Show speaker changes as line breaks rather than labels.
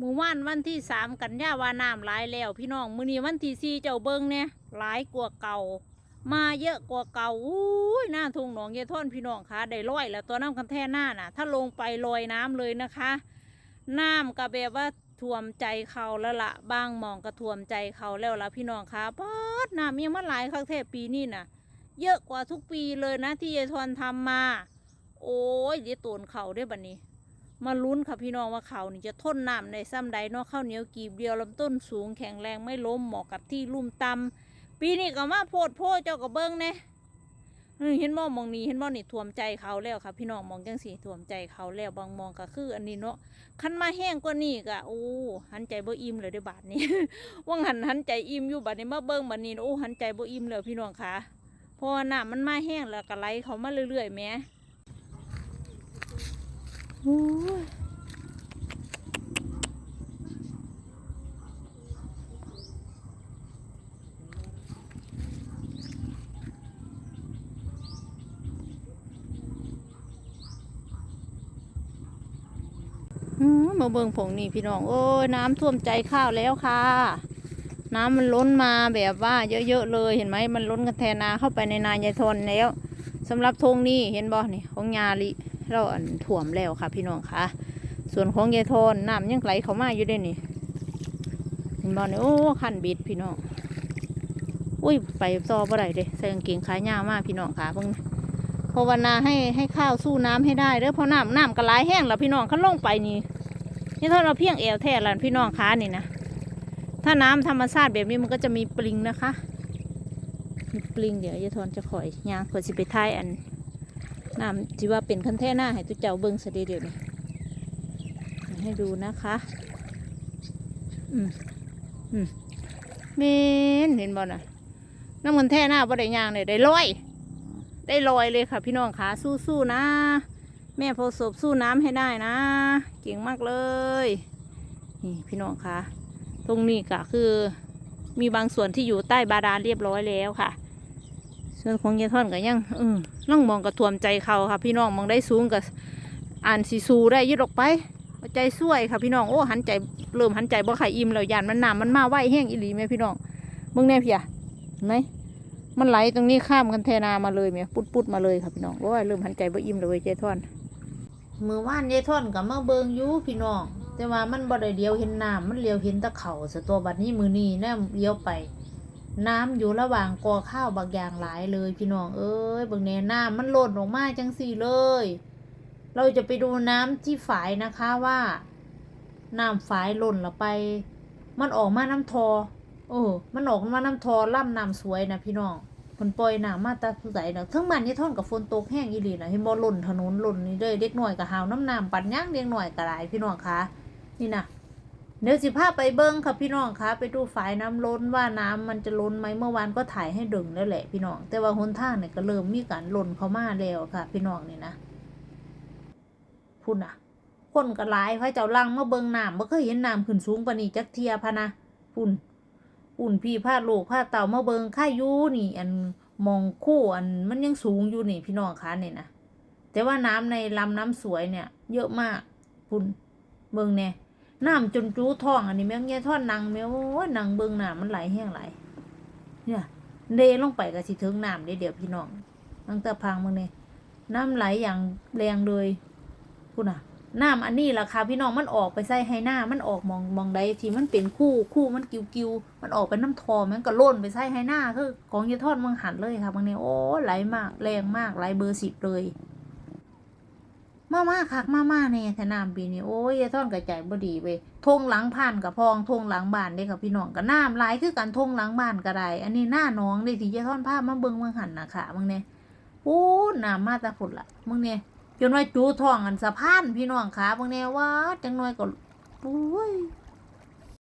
มือว่านวันที่สามกันยาว่าน้ำหลายแล้ว พี่น้องมือนี้วันที่สี่เจ้าเบิงเนี่ยหลายกว่าเก่า มาเยอะกว่าเก่าอุ้ยหน้าทุ่งหนองเยท่อนพี่น้องคะได้ร้อยแล้วตัวน้ำกันแท่หน้าน่ะ ถ้าลงไปลอยน้ำเลยนะคะ น้ำก็แบบว่าท่วมใจเขาแล้วละบางมองก็ท่วมใจเขาแล้วละพี่น้องคะป๊อดน้ำยังมาหลายครั้งแท้ปีนี้น่ะ เยอะกว่าทุกปีเลยนะที่ยายทอนทำมา โอ้ยเดี๋ยวตูนเขาด้อบัดนี้ มาลุ้นค่ะพี่น้องว่าเขานี่จะทนน้ำในซ้ำใดเนอกข้าวเหนียวกีบเดียวลำต้นสูงแข็งแรงไม่ล้มเหมาะกับที่ลุ่มต่ำปีนี้ก็มาโพดโพดเจ้าก็เบิ้งเนี่ยเห็นมองมองนี้เห็นมองนี่ท่วมใจเขาแล้วค่ะพี่น้องมองจังสีท่วมใจเขาแล้วบางมองก็คือ อันนี้เนาะคันมาแห้งกว่านี่ก็โอ้หันใจบ่อิ่มเลยเด้อบาทนี้ว่างหันหันใจอิ่มอยู่บาทนี้มาเบิ้งบาทนี้โอ้หันใจบ่อิ่มเลยพี่น้องค่ะเพราะว่าน้ำมันมาแห้งแล้วก็ไหลเขามาเรื่อยๆแหม่โอ้ยอื มมาเบิ่งผงนี่พี่น้อง โอ้ยน้ำท่วมใจข้าวแล้วค่ะ น้ำมันล้นมาแบบว่าเยอะๆเลยเห็นไหมมันล้นกันแทนาเข้าไปในนายายทนแล้วสำหรับธงนี่เห็นบ่นี่ของยาลิ เราอันถ่วมแล้วค่ะ พี่น้องค่ะ ส่วนของยายทนน้ำยังไหลเข้ามาอยู่ด้วยนี่เห็นบ่นี่โอ้ขันบิดพี่น้องอุ้ยไปต่อบ่ได้เด้ใส่กางเกงขายาวมากพี่น้องค่ะเพิ่งภาวนาให้ให้ข้าวสู้น้ำให้ได้เด้อเพราะน้ำน้ำก็ไหลายแห้งแล้วพี่น้องเขาลงไปนี่นี่ถ้าเราเพียงเอวแท้ละพี่น้องค้านี่นะถ้าน้ำธรรมชาติแบบนี้มันก็จะมีปลิงนะคะ มีปลิงเดี๋ยวยายทอนจะคอยยางคอยสิไปท้ายอัน น้ำที่ว่าเป็นคันแท่หน้าให้ตุเจ้าเบิ้งสเดยเดี๋ยวนี้ให้ดูนะคะ อืมอืมเมนเห็นบ่น่ะน้ำมันแท่หน้าบ่ได้ยางเลยได้ร้อย ได้ลอยเลยค่ะ พี่น้องขาสู้ๆนะ แม่โพศพสู้น้ำให้ได้นะ เก่งมากเลยนี่พี่น้องคะตรงนี้ก็คือมีบางส่วนที่อยู่ใต้บาดาลเรียบร้อยแล้วค่ะ ส่วนของยายท่อนก็ยังเออล่องมองกระทวมใจเขาค่ะ พี่น้องมองได้สูงกับอ่านสีสูได้ยืดออกไปใจช่วยค่ะพี่น้องโอ้หันใจเริ่มหันใจบ่ไข่อิ่มแล้วยานมันหนามันมาไหวแห้งอีหลีไหมพี่น้องเบิ่งแน่พี่อะเห็นไหมมันไหลตรงนี้ข้ามกันเทนามาเลยเมียปุดปุดๆมาเลยค่ะพี่น้องโอ้ยเริ่มหันใจบ่อิ่มเลยเว้ยเจท่อนมือว่านเจท่อนกับมาเบิงอยู่พี่น้อง แต่ว่ามันบ่ได้เดียวเห็นน้ำมันเลียวเห็นตะเข่าสตัวบัดนี้มือนี้แน่เลี้ยวไป น้ำอยู่ระหว่างกอข้าวบางอย่างหลายเลยพี่น้องเอ้ยบางแน่น้ำมันหล่นออกมาจังสี่เลย เราจะไปดูน้ำที่ฝายนะคะว่า น้ำฝายหล่นละไป มันออกมาน้ำทอโอ้มันออกมาน้ำทอล่ำน้ำสวยนะพี่น้องผลปล่อยน้ำมาตาใสนะทั้งมันยี่ท่อนกับฝนตกแห้งอีหลีนะเห็นบ่หล่นถนนหล่นนี่เลยเด็กหน่อยกับหาวน้ำน้ำปั่นย่างเลี้ยงหน่อยกระไรพี่น้องคะนี่นะ เดี๋ยวสิพาไปเบิ้งค่ะพี่น้องคะไปดูฝายน้ำล้นว่าน้ำมันจะล้นไหมเมื่อวานก็ถ่ายให้ดึงแล้วแหละพี่น้อง แต่ว่าหนทางเนี่ยก็เริ่มมีการล่นเข้ามาแล้วค่ะ พี่น้องนี่นะพุ่นอะคนก็หลายพระเจ้าลังมาเบิ่งน้ำบ่เคยเห็นน้ำขึ้นสูงปานนี้จักเทียพะนะพุ่นอุ่นพี่พาดลูกพาดเต่ามาเบิงค่ายูนี่ อันมองคู่อันมันยังสูงอยู่นี่พี่น้องคะเนี่ยนะแต่ว่าน้ำในลำน้ำสวยเนี่ย เยอะมากพุ่นเบิงเนี่ย น้ำจนจูท้องอันนี้แม่งแย่ท่อนนางแม่โอ้ยนางเบิงน้ำมันไหลแห้งไหลเนี่ยเดลงไปก็สิถึงน้ำเดี๋ยวเดี๋ยวพี่น้องตั้งแต่พังมึงเนี่ยน้ำไหลอย่างแรงเลยพุ่นอะน้ำอันนี้ล่ะค่ะพี่น้องมันออกไปใส่ให้หน้ามันออกมองมองใดที่มันเป็นคู่คู่มันกิวกิวมันออกเป็นน้ำทอมันก็ล่นไปใส่ให้หน้าคือ ของยาทอดมังหันเลยค่ะบางเนี่ยโอ้ไหลมากแรงมากไหลเบอร์สิบเลย มามาคักมามาเนี่ยแต่น้ำปีนี้โอ้ยท่อนกระจายบ่ดีเว้ยทงหลังผ่านกับพองทงหลังบ้านได้กับพี่น้องกับน้ำไหลคือกันทงหลังบ้านก็ได้อันนี้หน้าน้องได้ที่จะท่อนภาพมาเบิ่งมังหันนะค่ะมึงเนี่ยโอ้น้ำมาตาฝุดละมึงเนี่ยจนว่าจูท้องอันสะพานพี่น้องขามึงเนวว่าจังน้อยก็โอ้ย